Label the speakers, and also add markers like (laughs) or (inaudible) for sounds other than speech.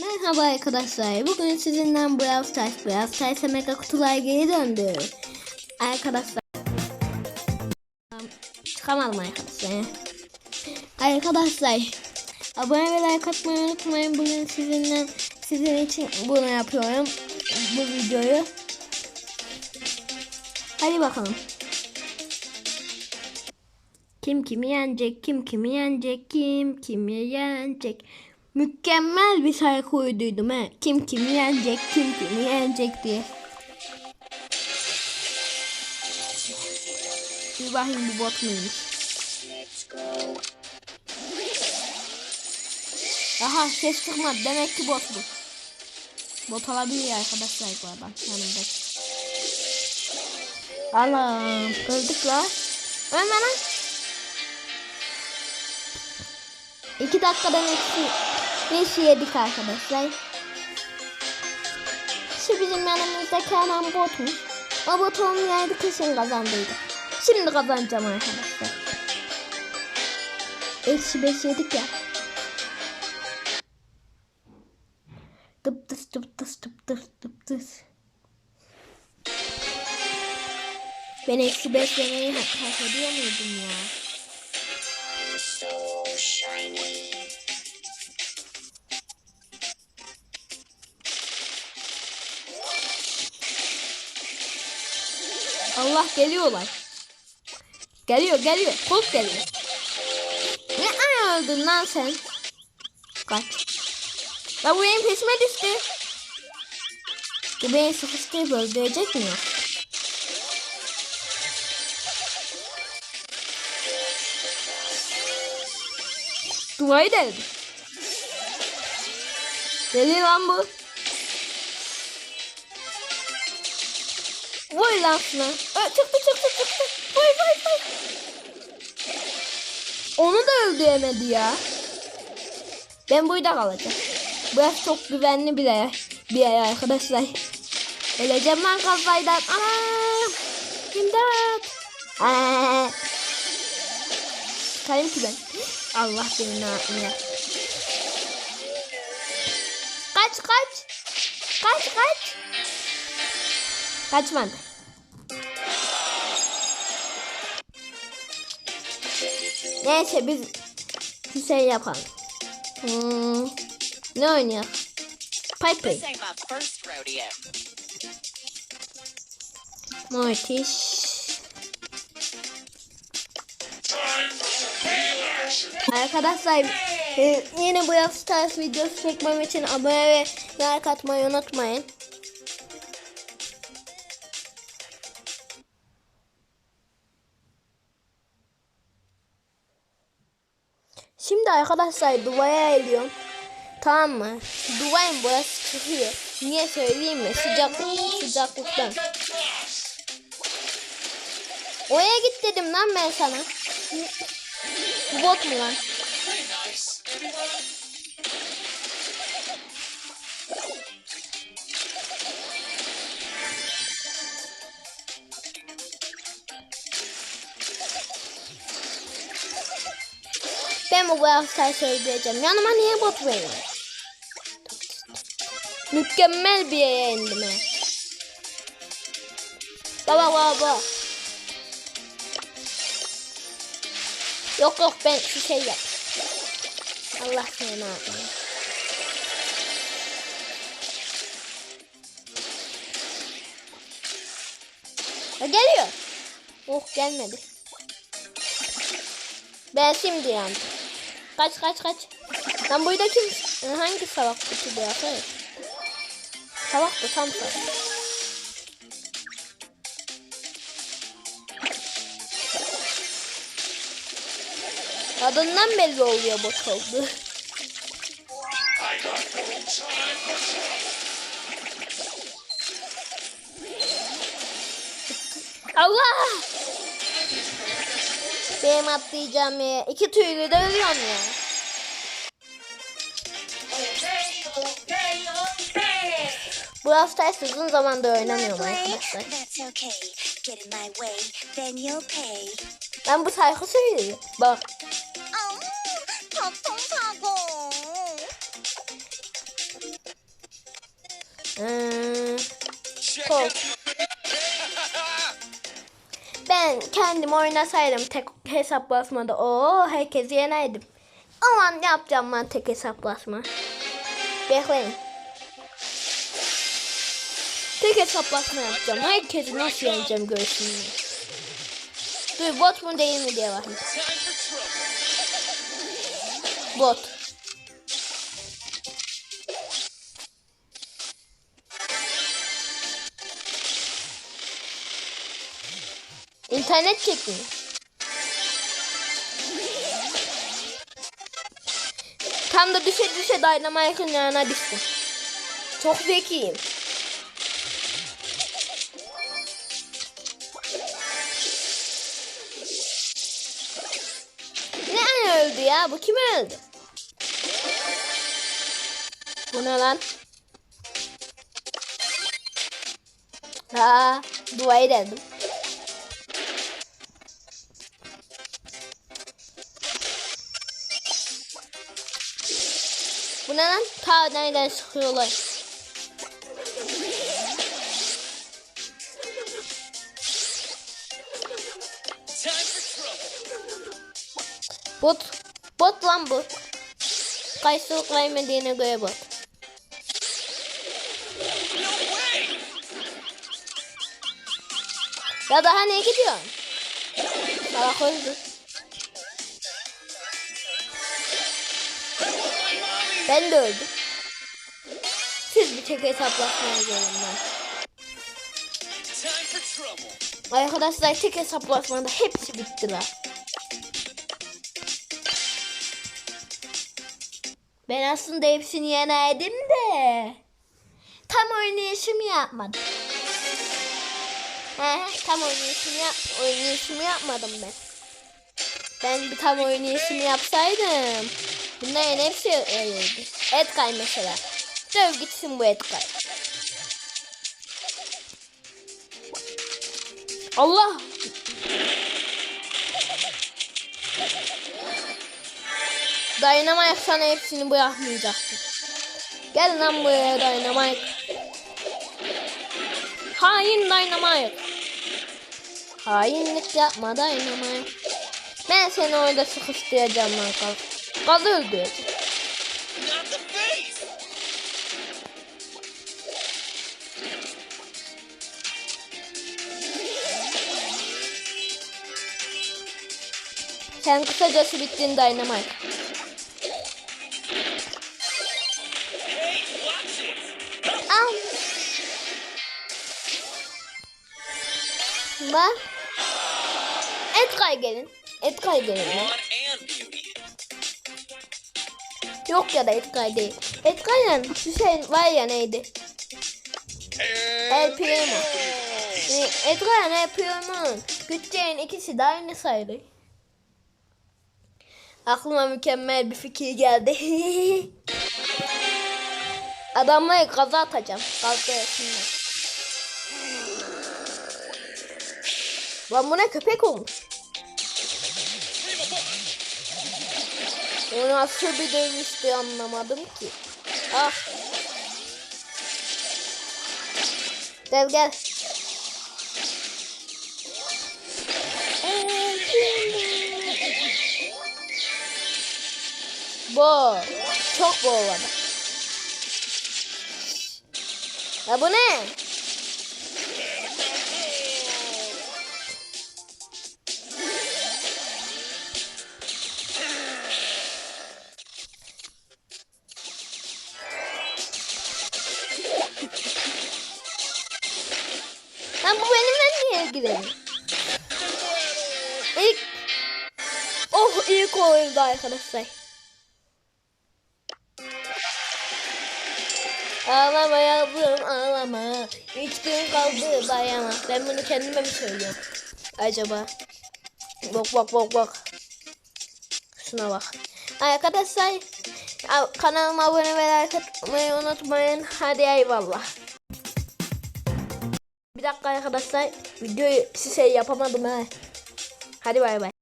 Speaker 1: Merhaba arkadaşlar. Bugün sizinle Brawl Stars, Brawl Stars'a mega kutular geri döndü. Arkadaşlar. Çıkamadım arkadaşlar. Arkadaşlar. Abone ve like atmayı unutmayın. Bugün sizinle sizin için bunu yapıyorum. Bu videoyu. Hadi bakalım. Kim kimi yenecek, kim kimi yenecek, kim kimi yenecek. Mükemmel bir şarkı uyduydum he. Kim kimi yenecek, kim kimi yenecek diye. Bir bakayım bu bot muymuş. Aha ses çıkmadı. Demek ki bot bu. Bot olabilir arkadaşlar bu adam yanımdaki. Allah'ım öldük la. Ölme lan. İki dakikadan eksi beş yedik arkadaşlar. Şu bizim yanımızdaki adam botmuş. O bot olmayaydı kesin kazandıydık. Şimdi kazanacağım arkadaşlar. Eksi beş yedik ya. Tıp tıs tıp tıs tıp tıs tıp tıs. Ben eksi beş yemeyi hak, hak ediyor muydum ya? Allah geliyorlar. Geliyor geliyor. Kolt geliyor. Ne ay öldün lan sen? Kaç. Ya bu benim peşime düştü. Bu beni sıkıştırıp öldürecek mi? Duayı deldi. Deli lan bu. Şuna. Ö, çıktı çıktı çıktı. Vay vay vay. Onu da öldüremedi ya. Ben burada kalacağım. Burası çok güvenli bir yer. Bir yer arkadaşlar. Öleceğim lan kafaydan. Aa! İmdat. Aa! Çıkarayım ki ben. Allah beni ne yapmıyor. Kaç kaç. Kaç kaç. Kaçmadı. Neyse biz bir şey yapalım. Hmm, ne oynayalım? Piper. Mortis. Arkadaşlar e, yine bu Stars videosu çekmem için abone ve like atmayı unutmayın. Şimdi arkadaşlar duvaya eliyorum. Tamam mı? Duvarın burası çıkıyor. Niye söyleyeyim mi? Sıcaklık, sıcaklıktan. Oraya git dedim lan ben sana. Bu bot mu lan? Ben bu Brawl söyleyeceğim. Yanıma niye bot veriyor? Mükemmel bir yere indim. Baba baba. Yok yok ben şu şey yap. Allah seni ne yapayım. Geliyor. Oh gelmedi. Ben şimdi yandım. Kaç kaç kaç. Lan burada kim? Hangi salak kutu bu arkadaş? Salak da tam salak. Adından belli oluyor bot oldu. (laughs) Allah! Benim atlayacağım ya. İki tüylü de ölüyorum ya. Brawl Stars uzun zamanda oynamıyorum arkadaşlar. Ben bu şarkı söylüyorum. Bak.
Speaker 2: Hmm.
Speaker 1: Ee, Kork. Ben kendim oynasaydım tek hesaplaşmada o herkesi yenerdim. Ama ne yapacağım ben tek hesaplaşma? Bekleyin. Tek hesaplaşma yapacağım. Herkesi nasıl yeneceğim görsün. Dur bot mu değil mi diye bakayım. Bot. İnternet çekmiyor. Tam da düşe düşe Dynamite'ın yanına düştüm. Çok zekiyim. Ne öldü ya? Bu kim öldü? Bu ne lan? Ha, dua ederdim. Bu ne lan? Ta nereden sıkıyorlar? Bot. Bot lan bu. Kayısı kaymediğine göre bot. Ya daha ne gidiyorsun? Salak öldü. Ben de öldüm. Siz bir tek hesaplaşmaya gelin ben. Arkadaşlar tek hesaplaşmada hepsi bittiler. Ben aslında hepsini yenerdim de. Tam oynayışımı yapmadım. He, tam oynayışımı, yap oynayışımı yapmadım ben. Ben bir tam oynayışımı yapsaydım. Bunların hepsi öyleydi. Edgay mesela. Döv gitsin bu Edgay. Allah! Dynamite sana hepsini bırakmayacaktı. Gel lan buraya Dynamite. Hain Dynamite. Hainlik yapma Dynamite. Ben seni orada sıkıştıracağım lan kalk.
Speaker 3: The face!
Speaker 1: Sen kısacası bittin Dynamite. Al. Bak. Gelin. Edgay gelin.
Speaker 3: and beauty.
Speaker 1: Yok ya da Edgay değil. Edgay'la Hüseyin var ya neydi? El Primo. Ee, Edgar'ın El Primo'nun güçlerin ikisi de aynı sayılır. Aklıma mükemmel bir fikir geldi. (laughs) Adamları gaza atacağım. Gazda yesinler. Lan bu ne köpek olmuş. O nasıl bir dövmüştü anlamadım ki. Ah. Gel gel. Bu. Çok arada. Ya bu ne? Lan bu benimle niye ilgileniyor? İlk Oh ilk oyunda arkadaşlar. Ağlama yavrum ağlama. Üç gün kaldı dayama. Ben bunu kendime mi söylüyorum? Acaba? Bak bak bak bak. Şuna bak. Arkadaşlar kanalıma abone ve like atmayı unutmayın. Hadi eyvallah. Dakika arkadaşlar. Videoyu size yapamadım ha. Hadi bay bay.